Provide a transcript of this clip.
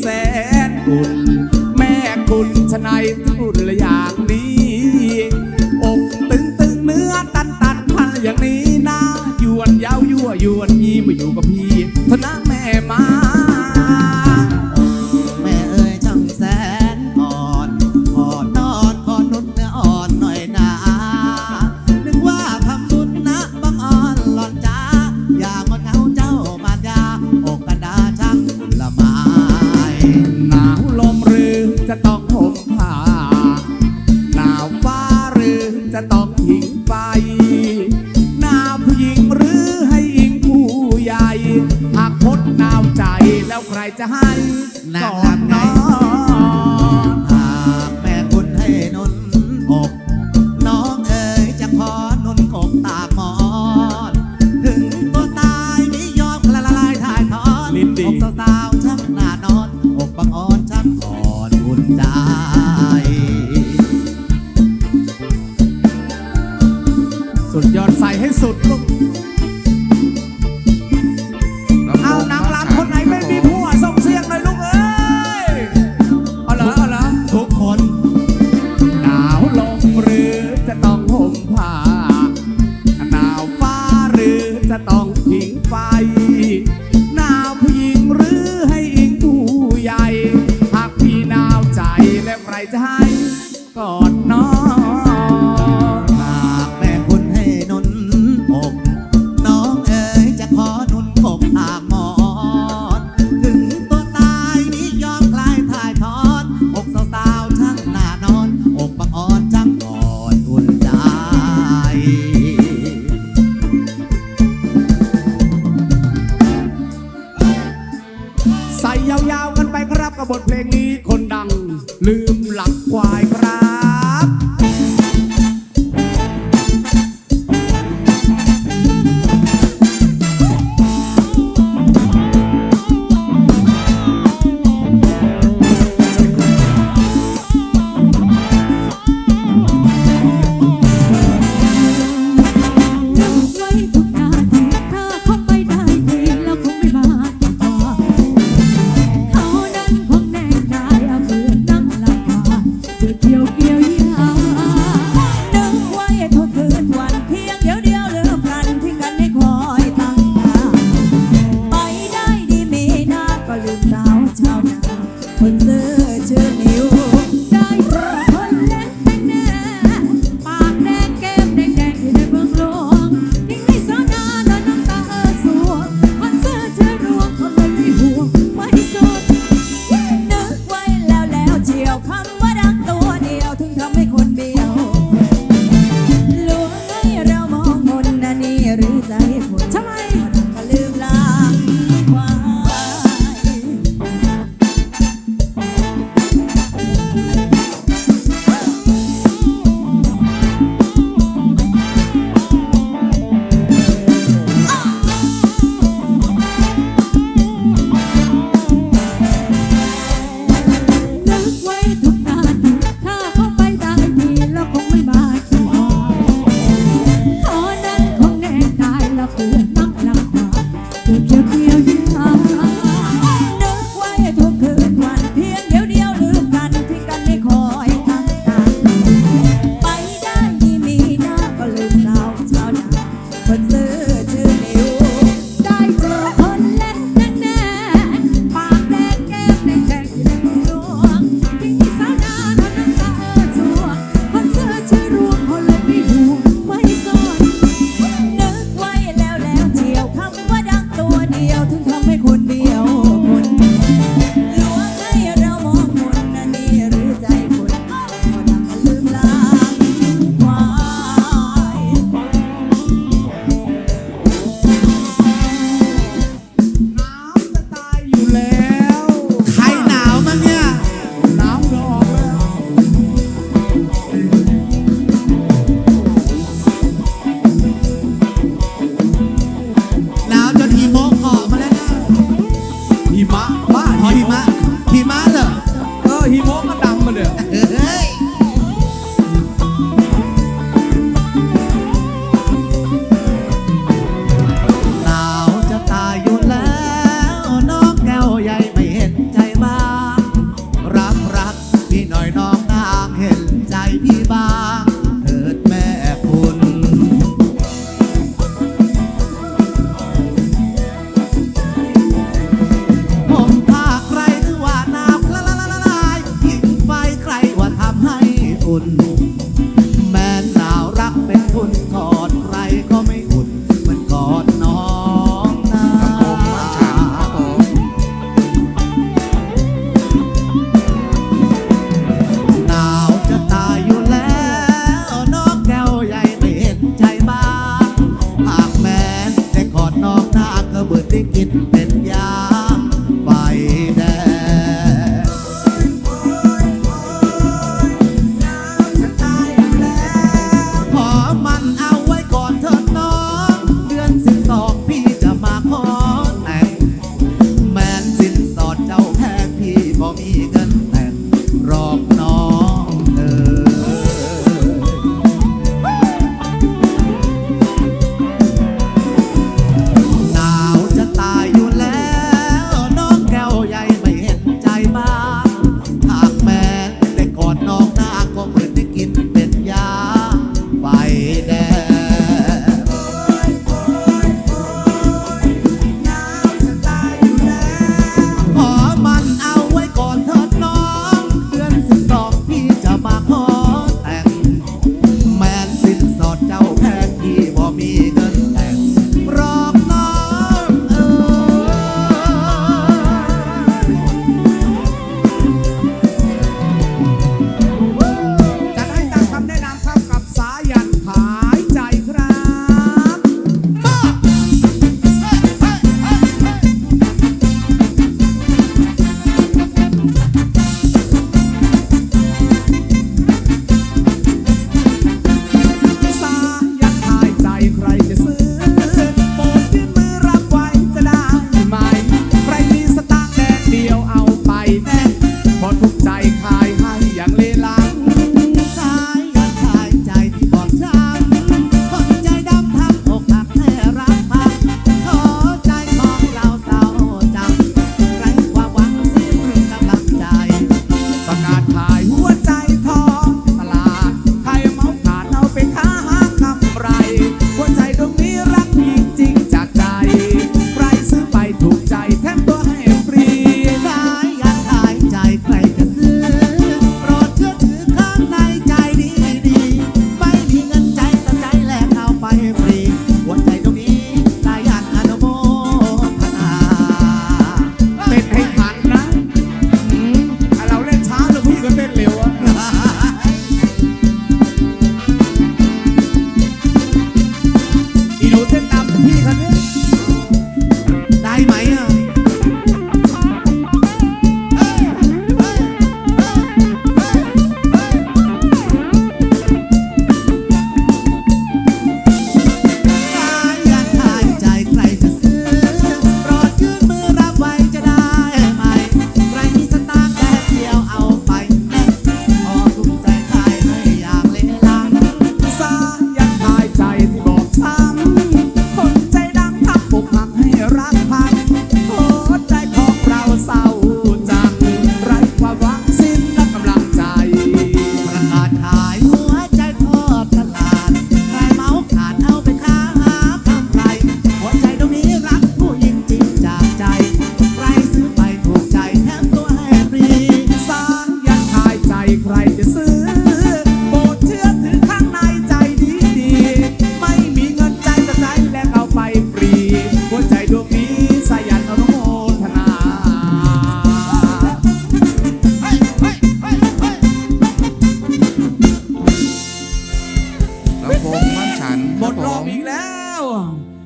แสนคุณแม่กุนชนัยทุนละอย่างนี้อกตึงตึงเนื้อตันตันพันอย่างนี้นะยวนยาวยัวยวนยีมาอยู่กับพี่ทนะแม่มา ทิ้งไป หน้าผู้หญิงหรือให้หญิงผู้ใหญ่ หากพดหนาวใจแล้วใครจะให้สอนน้อง to hide. tao tao tao una.